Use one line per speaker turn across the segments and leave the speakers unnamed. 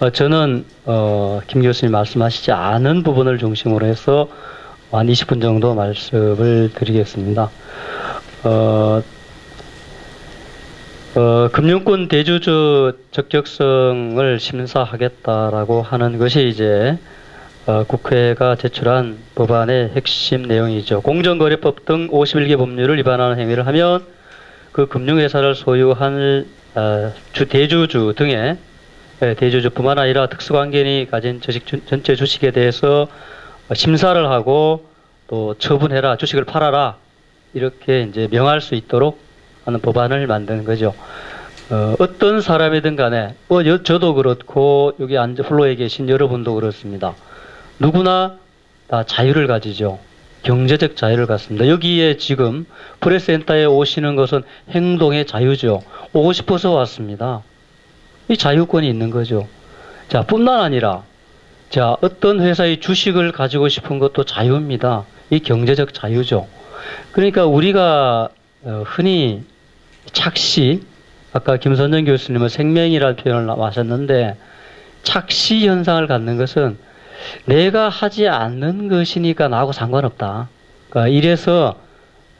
어, 저는 어, 김 교수님 말씀하시지 않은 부분을 중심으로 해서 한 20분 정도 말씀을 드리겠습니다. 어, 어, 금융권 대주주 적격성을 심사하겠다라고 하는 것이 이제 어, 국회가 제출한 법안의 핵심 내용이죠. 공정거래법 등 51개 법률을 위반하는 행위를 하면 그 금융회사를 소유한 어, 주 대주주 등의 예, 대주주뿐만 아니라 특수관계인이 가진 주식 전체 주식에 대해서 심사를 하고 또 처분해라 주식을 팔아라 이렇게 이제 명할 수 있도록 하는 법안을 만드는 거죠. 어, 떤 사람이든 간에 뭐 여, 저도 그렇고 여기 앉아 플로에 계신 여러분도 그렇습니다. 누구나 다 자유를 가지죠. 경제적 자유를 갖습니다. 여기에 지금 프레스센터에 오시는 것은 행동의 자유죠. 오고 싶어서 왔습니다. 이 자유권이 있는 거죠. 자, 뿐만 아니라 자, 어떤 회사의 주식을 가지고 싶은 것도 자유입니다. 이 경제적 자유죠. 그러니까 우리가 어, 흔히 착시, 아까 김선정 교수님은 생명이라는 표현을 하셨는데 착시 현상을 갖는 것은 내가 하지 않는 것이니까 나하고 상관없다. 그러니까 이래서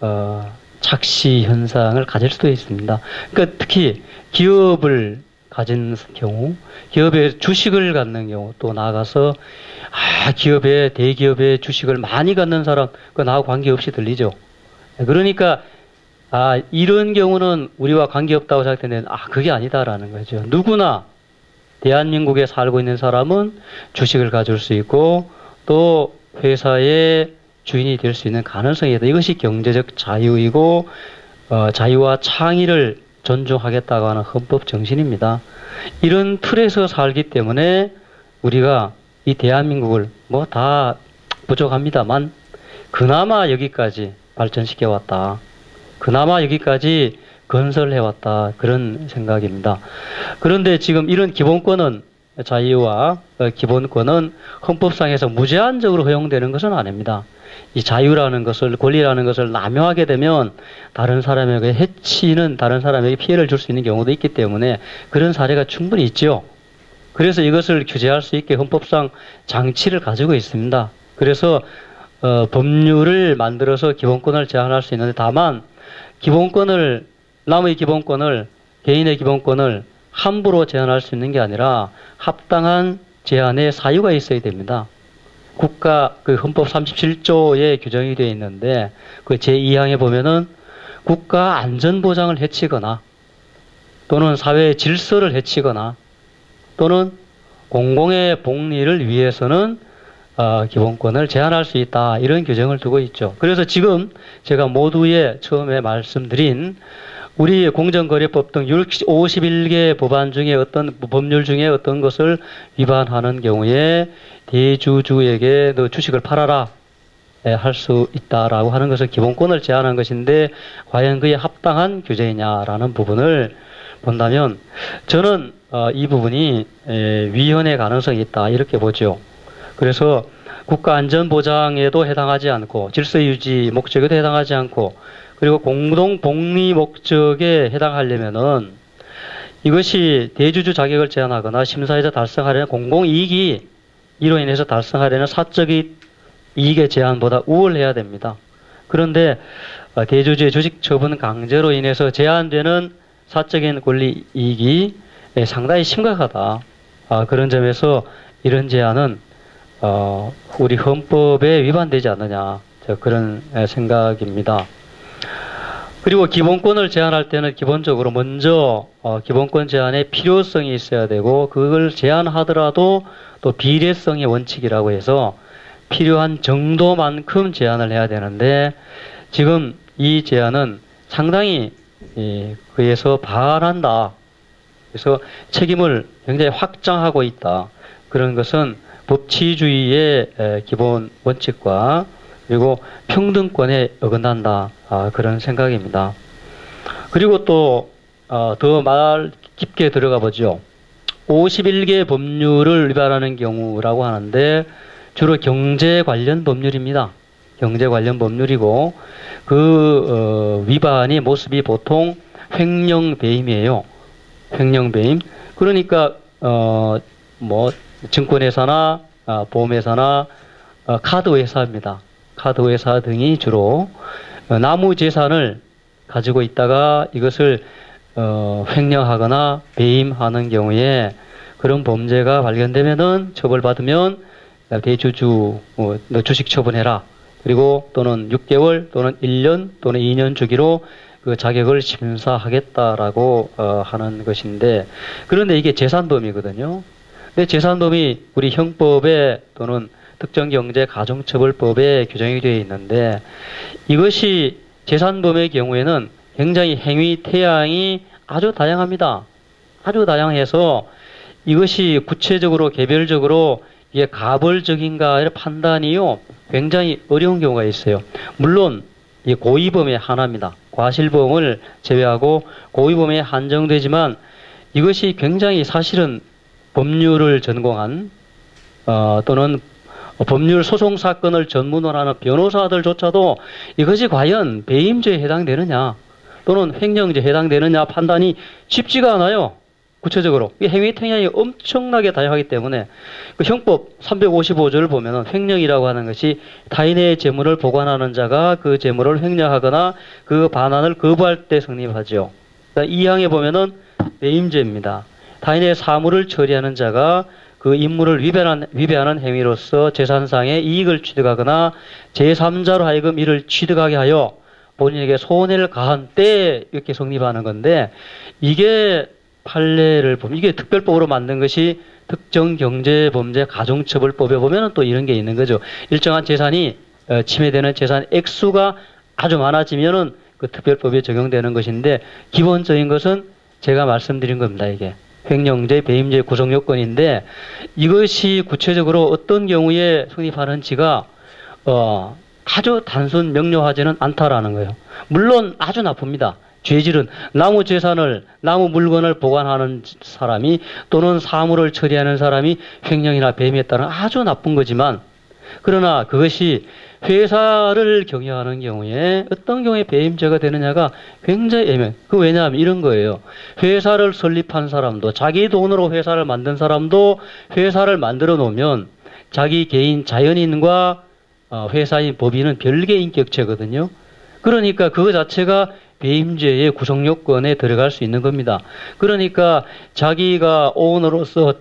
어, 착시 현상을 가질 수도 있습니다. 그러니까 특히 기업을 가진 경우, 기업의 주식을 갖는 경우, 또 나아가서 아 기업의 대기업의 주식을 많이 갖는 사람, 그 나하고 관계없이 들리죠. 그러니까 아, 이런 경우는 우리와 관계없다고 생각했는데, 아, 그게 아니다라는 거죠. 누구나 대한민국에 살고 있는 사람은 주식을 가질 수 있고, 또 회사의 주인이 될 수 있는 가능성이 있다. 이것이 경제적 자유이고, 어, 자유와 창의를 존중하겠다고 하는 헌법 정신입니다. 이런 틀에서 살기 때문에 우리가 이 대한민국을 뭐 다 부족합니다만, 그나마 여기까지 발전시켜 왔다. 그나마 여기까지 건설해 왔다. 그런 생각입니다. 그런데 지금 이런 기본권은 자유와 기본권은 헌법상에서 무제한적으로 허용되는 것은 아닙니다. 이 자유라는 것을 권리라는 것을 남용하게 되면 다른 사람에게 해치는 다른 사람에게 피해를 줄 수 있는 경우도 있기 때문에 그런 사례가 충분히 있죠. 그래서 이것을 규제할 수 있게 헌법상 장치를 가지고 있습니다. 그래서 어, 법률을 만들어서 기본권을 제한할 수 있는데 다만 기본권을 남의 기본권을 개인의 기본권을 함부로 제한할 수 있는 게 아니라 합당한 제한의 사유가 있어야 됩니다. 국가 그 헌법 37조에 규정이 되어 있는데 그 제2항에 보면은 국가 안전 보장을 해치거나 또는 사회 질서를 해치거나 또는 공공의 복리를 위해서는 어, 기본권을 제한할 수 있다. 이런 규정을 두고 있죠. 그래서 지금 제가 모두에 처음에 말씀드린 우리 공정거래법 등 51개 법안 중에 어떤 법률 중에 어떤 것을 위반하는 경우에 대주주에게 너 주식을 팔아라 예, 할수 있다라고 하는 것은 기본권을 제한한 것인데 과연 그에 합당한 규제이냐라는 부분을 본다면 저는 어, 이 부분이 위헌의 가능성이 있다 이렇게 보죠. 그래서 국가 안전 보장에도 해당하지 않고 질서 유지 목적에도 해당하지 않고 그리고 공동 복리 목적에 해당하려면은 이것이 대주주 자격을 제한하거나 심사에서 달성하려는 공공 이익이 이로 인해서 달성하려는 사적인 이익의 제한보다 우월해야 됩니다. 그런데 어, 대주주의 주식 처분 강제로 인해서 제한되는 사적인 권리 이익이 상당히 심각하다. 아, 그런 점에서 이런 제한은 어, 우리 헌법에 위반되지 않느냐 그런 생각입니다. 그리고 기본권을 제한할 때는 기본적으로 먼저 어, 기본권 제한의 필요성이 있어야 되고 그걸 제한하더라도 또 비례성의 원칙이라고 해서 필요한 정도만큼 제한을 해야 되는데 지금 이 제한은 상당히 예, 그에서 반한다. 그래서 책임을 굉장히 확장하고 있다. 그런 것은 법치주의의 기본 원칙과 그리고 평등권에 어긋난다 아, 그런 생각입니다. 그리고 또더 어, 말 깊게 들어가 보죠. 51개 법률을 위반하는 경우라고 하는데 주로 경제 관련 법률입니다. 경제 관련 법률이고 그 어, 위반이 모습이 보통 횡령 배임이에요. 횡령 배임. 그러니까 어, 뭐 증권회사나 아, 보험회사나 어, 카드회사입니다. 카드회사 등이 주로 어, 나무 재산을 가지고 있다가 이것을 어, 횡령하거나 배임하는 경우에 그런 범죄가 발견되면은 처벌받으면 대주주 어, 너 주식 처분해라. 그리고 또는 6개월 또는 1년 또는 2년 주기로 그 자격을 심사하겠다라고 어, 하는 것인데 그런데 이게 재산범이거든요. 근데 재산범이 우리 형법에 또는 특정경제 가정처벌법에 규정이 되어 있는데 이것이 재산범의 경우에는 굉장히 행위 태양이 아주 다양합니다. 아주 다양해서 이것이 구체적으로 개별적으로 이게 가벌적인가의 판단이요 굉장히 어려운 경우가 있어요. 물론 이 고의범의 하나입니다. 과실범을 제외하고 고의범에 한정되지만 이것이 굉장히 사실은 법률을 전공한 어, 또는 법률 소송 사건을 전문으로 하는 변호사들조차도 이것이 과연 배임죄에 해당되느냐 또는 횡령죄에 해당되느냐 판단이 쉽지가 않아요. 구체적으로 이 행위 태양이 엄청나게 다양하기 때문에 그 형법 355조를 보면은 횡령이라고 하는 것이 타인의 재물을 보관하는 자가 그 재물을 횡령하거나 그 반환을 거부할 때. 그러니까 이 항에 보면은 배임죄입니다. 타인의 사물을 처리하는 자가 그 임무를 위배하는, 위배하는 행위로서 재산상의 이익을 취득하거나 제3자로 하여금 이를 취득하게 하여 본인에게 손해를 가한 때 이렇게 성립하는 건데 이게 판례를 보면 이게 특별법으로 만든 것이 특정 경제 범죄 가중처벌법에 보면 또 이런 게 있는 거죠. 일정한 재산이 어, 침해되는 재산 액수가 아주 많아지면은 그 특별법에 적용되는 것인데 기본적인 것은 제가 말씀드린 겁니다. 이게 횡령죄, 배임죄 구성 요건인데 이것이 구체적으로 어떤 경우에 성립하는지가 어, 아주 단순 명료하지는 않다라는 거예요. 물론 아주 나쁩니다. 죄질은 나무 재산을 나무 물건을 보관하는 사람이 또는 사물을 처리하는 사람이 횡령이나 뱀에 따른 아주 나쁜 거지만 그러나 그것이 회사를 경영하는 경우에 어떤 경우에 배임죄가 되느냐가 굉장히 애매. 그 왜냐하면 이런 거예요. 회사를 설립한 사람도 자기 돈으로 회사를 만든 사람도 회사를 만들어 놓으면 자기 개인 자연인과 어, 회사인 법인은 별개 인격체거든요. 그러니까 그거 자체가 배임죄의 구성 요건에 들어갈 수 있는 겁니다. 그러니까 자기가 오너로서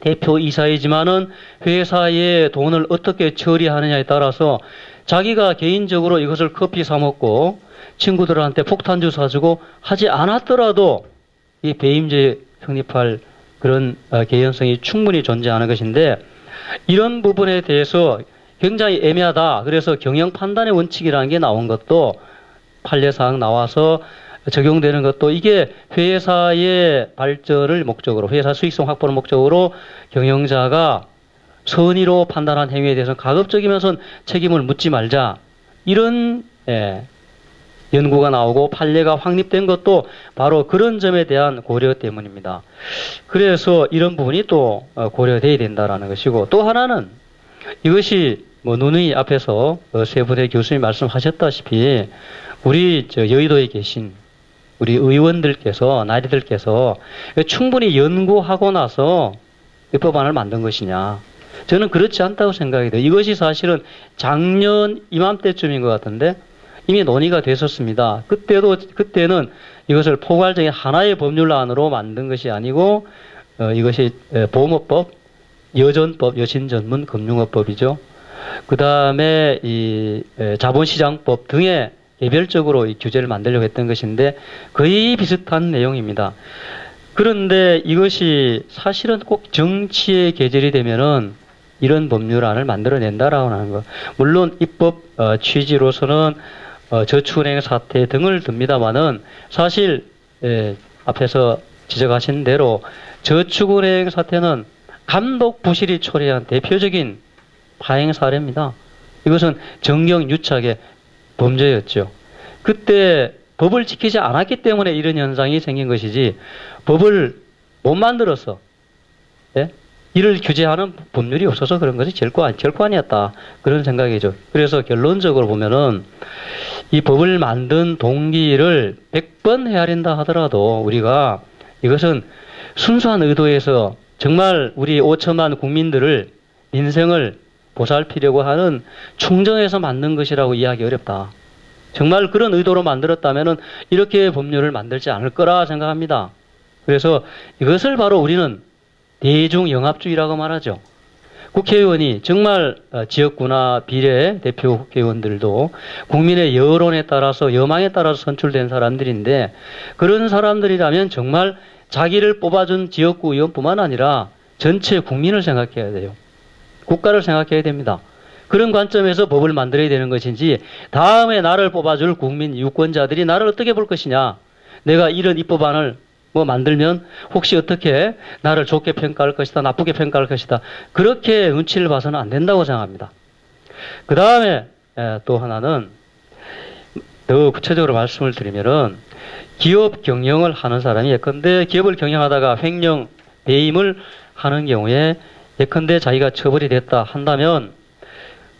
대표 이사이지만은 회사의 돈을 어떻게 처리하느냐에 따라서 자기가 개인적으로 이것을 커피 사 먹고 친구들한테 폭탄주 사주고 하지 않았더라도 이 배임죄 성립할 그런 어, 개연성이 충분히 존재하는 것인데 이런 부분에 대해서 굉장히 애매하다. 그래서 경영 판단의 원칙이라는 게 나온 것도 판례사항 나와서 적용되는 것도 이게 회사의 발전을 목적으로 회사 수익성 확보를 목적으로 경영자가 선의로 판단한 행위에 대해서 가급적이면서 책임을 묻지 말자 이런 예, 연구가 나오고 판례가 확립된 것도 바로 그런 점에 대한 고려 때문입니다. 그래서 이런 부분이 또 어, 고려돼야 된다라는 것이고 또 하나는 이것이 뭐 누누이 앞에서 어, 세분의 교수님 말씀하셨다시피 우리 저 여의도에 계신 우리 의원들께서 나리들께서 충분히 연구하고 나서 이 법안을 만든 것이냐? 저는 그렇지 않다고 생각이 돼요. 이것이 사실은 작년 이맘때쯤인 것 같은데 이미 논의가 됐었습니다. 그때도 그때는 이것을 포괄적인 하나의 법률안으로 만든 것이 아니고 어, 이것이 보험업법, 여전법, 여신전문 금융업법이죠. 그 다음에 이 자본시장법 등의 개별적으로 이 규제를 만들려고 했던 것인데 거의 비슷한 내용입니다. 그런데 이것이 사실은 꼭 정치에 계절이 되면은 이런 법률안을 만들어낸다라고 하는 것. 물론 입법 어, 취지로서는 어, 저축은행 사태 등을 듭니다만은 사실 예, 앞에서 지적하신 대로 저축은행 사태는 감독 부실이 초래한 대표적인 파행 사례입니다. 이것은 정경 유착의 범죄였죠. 그때 법을 지키지 않았기 때문에 이런 현상이 생긴 것이지 법을 못 만들어서 예? 이를 규제하는 법률이 없어서 그런 것이 결코, 결코 아니었다. 그런 생각이죠. 그래서 결론적으로 보면은 이 법을 만든 동기를 100번 헤아린다 하더라도 우리가 이것은 순수한 의도에서 정말 우리 5천만 국민들을 민생을 보살피려고 하는 충정에서 만든 것이라고 이해하기 어렵다. 정말 그런 의도로 만들었다면 이렇게 법률을 만들지 않을 거라 생각합니다. 그래서 이것을 바로 우리는 대중영합주의라고 말하죠. 국회의원이 정말 어, 지역구나 비례 대표 국회의원들도 국민의 여론에 따라서 여망에 따라서 선출된 사람들인데 그런 사람들이라면 정말 자기를 뽑아준 지역구 의원뿐만 아니라 전체 국민을 생각해야 돼요. 국가를 생각해야 됩니다. 그런 관점에서 법을 만들어야 되는 것인지 다음에 나를 뽑아줄 국민 유권자들이 나를 어떻게 볼 것이냐 내가 이런 입법안을 뭐 만들면 혹시 어떻게 나를 좋게 평가할 것이다, 나쁘게 평가할 것이다. 그렇게 눈치를 봐서는 안 된다고 생각합니다. 그 다음에 또 하나는 더 구체적으로 말씀을 드리면은 기업 경영을 하는 사람이 예컨대 기업을 경영하다가 횡령, 배임을 하는 경우에 예컨대 자기가 처벌이 됐다 한다면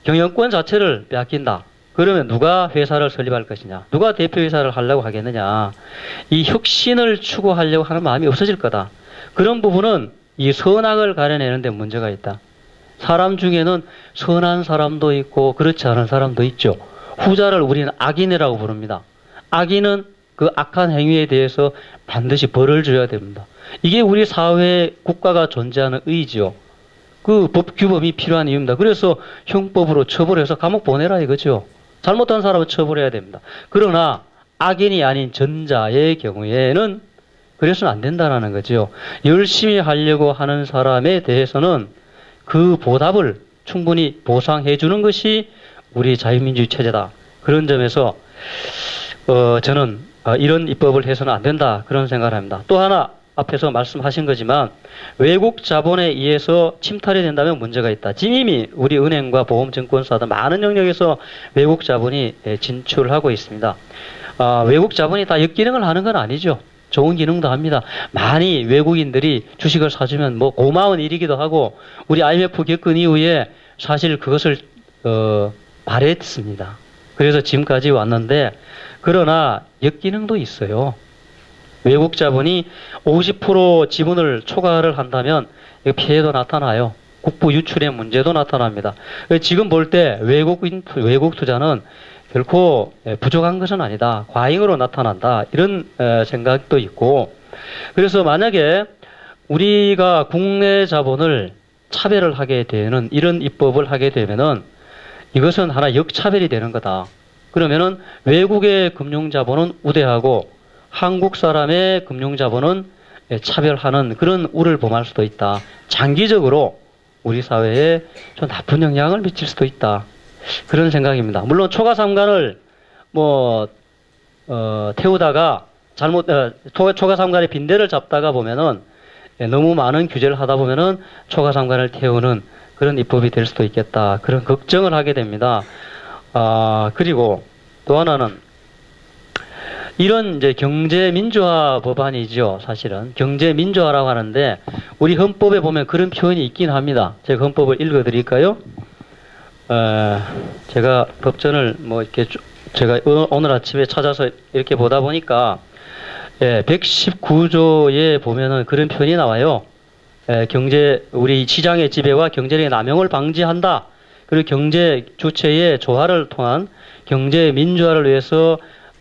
경영권 자체를 빼앗긴다. 그러면 누가 회사를 설립할 것이냐? 누가 대표회사를 하려고 하겠느냐? 이 혁신을 추구하려고 하는 마음이 없어질 거다. 그런 부분은 이 선악을 가려내는 데 문제가 있다. 사람 중에는 선한 사람도 있고 그렇지 않은 사람도 있죠. 후자를 우리는 악인이라고 부릅니다. 악인은 그 악한 행위에 대해서 반드시 벌을 줘야 됩니다. 이게 우리 사회 국가가 존재하는 의지요. 그 법 규범이 필요한 이유입니다. 그래서 형법으로 처벌해서 감옥 보내라 이거죠. 잘못한 사람은 처벌해야 됩니다. 그러나 악인이 아닌 전자의 경우에는 그래서는 안 된다는 거죠. 열심히 하려고 하는 사람에 대해서는 그 보답을 충분히 보상해 주는 것이 우리 자유민주주의 체제다. 그런 점에서 어, 저는 어, 이런 입법을 해서는 안 된다 그런 생각을 합니다. 또 하나 앞에서 말씀하신 거지만 외국 자본에 의해서 침탈이 된다면 문제가 있다. 지금 이미 우리 은행과 보험증권사 등 많은 영역에서 외국 자본이 예, 진출하고 있습니다. 아, 외국 자본이 다 역기능을 하는 건 아니죠. 좋은 기능도 합니다. 많이 외국인들이 주식을 사주면 뭐 고마운 일이기도 하고 우리 IMF 겪은 이후에 사실 그것을 어, 바랬습니다. 그래서 지금까지 왔는데 그러나 역기능도 있어요. 외국 자본이 50% 지분을 초과를 한다면 피해도 나타나요. 국부 유출의 문제도 나타납니다. 지금 볼 때 외국인 외국 투자는 결코 부족한 것은 아니다. 과잉으로 나타난다. 이런 생각도 있고 그래서 만약에 우리가 국내 자본을 차별을 하게 되는 이런 입법을 하게 되면은 이것은 하나 역차별이 되는 거다. 그러면은 외국의 금융 자본은 우대하고 한국 사람의 금융자본은 차별하는 그런 우를 범할 수도 있다. 장기적으로 우리 사회에 좀 나쁜 영향을 미칠 수도 있다. 그런 생각입니다. 물론 초과 삼간을 뭐 어, 태우다가 잘못 어, 초과 삼간의 빈대를 잡다가 보면은 너무 많은 규제를 하다 보면은 초과 삼간을 태우는 그런 입법이 될 수도 있겠다. 그런 걱정을 하게 됩니다. 아, 그리고 또 하나는 이런 이제 경제 민주화 법안이죠, 사실은. 경제 민주화라고 하는데 우리 헌법에 보면 그런 표현이 있긴 합니다. 제가 헌법을 읽어 드릴까요? 어, 제가 법전을 뭐 이렇게 제가 오늘 아침에 찾아서 이렇게 보다 보니까 예, 119조에 보면은 그런 표현이 나와요. 예, 경제 우리 시장의 지배와 경제력의 남용을 방지한다. 그리고 경제 주체의 조화를 통한 경제 민주화를 위해서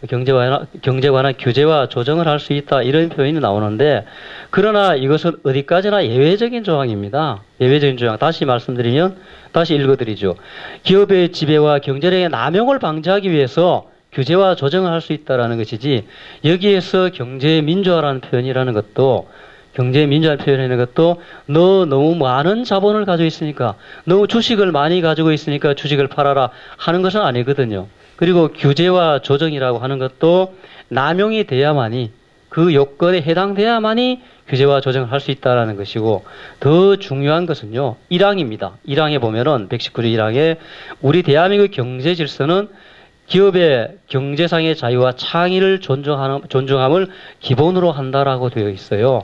경제 완화, 경제 완화 규제와 조정을 할 수 있다 이런 표현이 나오는데 그러나 이것은 어디까지나 예외적인 조항입니다. 예외적인 조항 다시 말씀드리면 다시 읽어드리죠. 기업의 지배와 경제력의 남용을 방지하기 위해서 규제와 조정을 할 수 있다라는 것이지 여기에서 경제 민주화라는 표현이라는 것도 경제 민주화 표현하는 것도 너 너무 많은 자본을 가지고 있으니까 너무 주식을 많이 가지고 있으니까 주식을 팔아라 하는 것은 아니거든요. 그리고 규제와 조정이라고 하는 것도 남용이 돼야만이 그 요건에 해당돼야만이 규제와 조정을 할 수 있다라는 것이고 더 중요한 것은요. 1항입니다. 1항에 보면은 119조 1항에 우리 대한민국 경제 질서는 기업의 경제상의 자유와 창의를 존중하는, 존중함을 기본으로 한다라고 되어 있어요.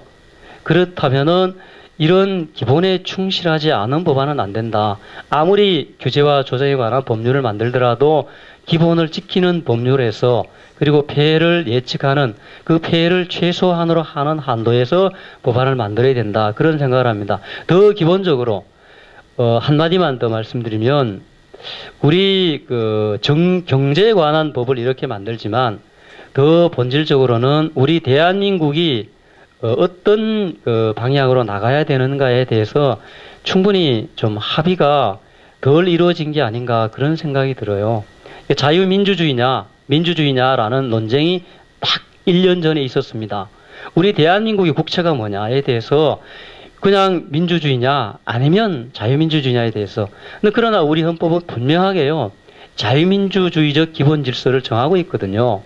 그렇다면은 이런 기본에 충실하지 않은 법안은 안 된다. 아무리 규제와 조정에 관한 법률을 만들더라도 기본을 지키는 법률에서 그리고 폐해를 예측하는 그 폐해를 최소한으로 하는 한도에서 법안을 만들어야 된다. 그런 생각을 합니다. 더 기본적으로 어, 한마디만 더 말씀드리면 우리 그 정, 경제에 관한 법을 이렇게 만들지만 더 본질적으로는 우리 대한민국이 어, 어떤 그 방향으로 나가야 되는가에 대해서 충분히 좀 합의가 덜 이루어진 게 아닌가 그런 생각이 들어요. 자유민주주의냐, 민주주의냐라는 논쟁이 딱 1년 전에 있었습니다. 우리 대한민국의 국채가 뭐냐에 대해서 그냥 민주주의냐 아니면 자유민주주의냐에 대해서 그러나 우리 헌법은 분명하게요 자유민주주의적 기본 질서를 정하고 있거든요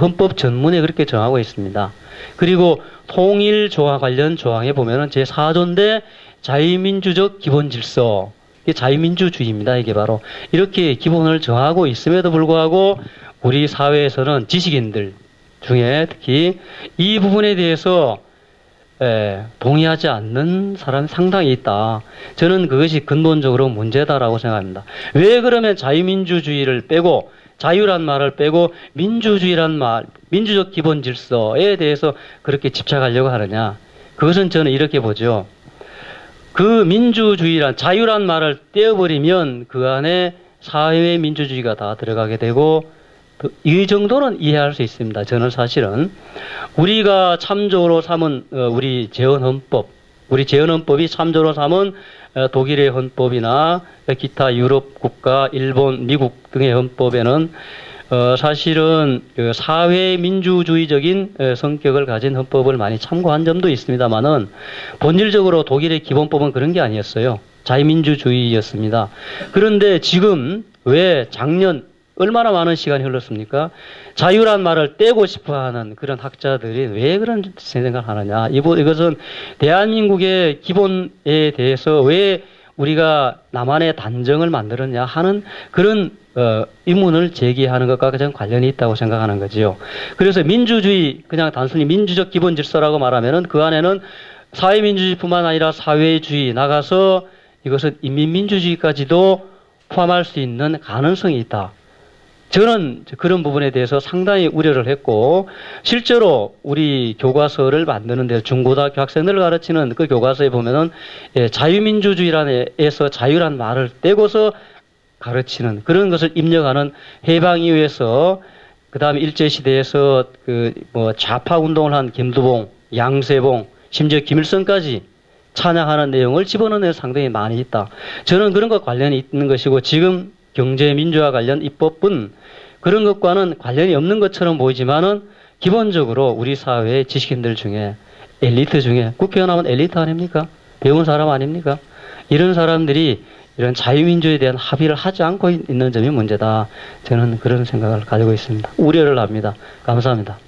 헌법 전문에 그렇게 정하고 있습니다 그리고 통일 조화 관련 조항에 보면은 제 4조인데 자유민주적 기본 질서 이게 자유민주주의입니다 이게 바로 이렇게 기본을 정하고 있음에도 불구하고 우리 사회에서는 지식인들 중에 특히 이 부분에 대해서 예, 동의하지 않는 사람이 상당히 있다. 저는 그것이 근본적으로 문제다라고 생각합니다. 왜 그러면 자유민주주의를 빼고 자유란 말을 빼고 민주주의란 말, 민주적 기본 질서에 대해서 그렇게 집착하려고 하느냐? 그것은 저는 이렇게 보죠. 그 민주주의란 자유란 말을 떼어버리면 그 안에 사회 민주주의가 다 들어가게 되고 이 정도는 이해할 수 있습니다. 저는 사실은 우리가 참조로 삼은 어, 우리 재헌헌법, 우리 재헌헌법이 참조로 삼은 어, 독일의 헌법이나 기타 유럽 국가, 일본, 미국 등의 헌법에는 어, 사실은 그 사회 민주주의적인 성격을 가진 헌법을 많이 참고한 점도 있습니다만은 본질적으로 독일의 기본법은 그런 게 아니었어요. 자유민주주의였습니다. 그런데 지금 왜 작년 얼마나 많은 시간이 흘렀습니까? 자유란 말을 떼고 싶어 하는 그런 학자들이 왜 그런 생각을 하느냐. 이것은 대한민국의 기본에 대해서 왜 우리가 남한의 단정을 만들었냐 하는 그런 어, 의문을 제기하는 것과 가장 관련이 있다고 생각하는 거지요. 그래서 민주주의, 그냥 단순히 민주적 기본 질서라고 말하면은 그 안에는 사회민주주의뿐만 아니라 사회주의 나가서 이것은 인민민주주의까지도 포함할 수 있는 가능성이 있다. 저는 그런 부분에 대해서 상당히 우려를 했고 실제로 우리 교과서를 만드는데 중고등학교 학생들을 가르치는 그 교과서에 보면은 예, 자유민주주의란에서 자유란 말을 떼고서 가르치는 그런 것을 입력하는 해방 이후에서 그 다음에 일제 시대에서 그 뭐 좌파 운동을 한 김두봉, 양세봉, 심지어 김일성까지 찬양하는 내용을 집어넣는 데 상당히 많이 있다. 저는 그런 것 관련이 있는 것이고 지금 경제 민주화 관련 입법은 그런 것과는 관련이 없는 것처럼 보이지만은 기본적으로 우리 사회의 지식인들 중에 엘리트 중에 국회의원 하면 엘리트 아닙니까? 배운 사람 아닙니까? 이런 사람들이 이런 자유민주에 대한 합의를 하지 않고 있는 점이 문제다. 저는 그런 생각을 가지고 있습니다. 우려를 합니다. 감사합니다.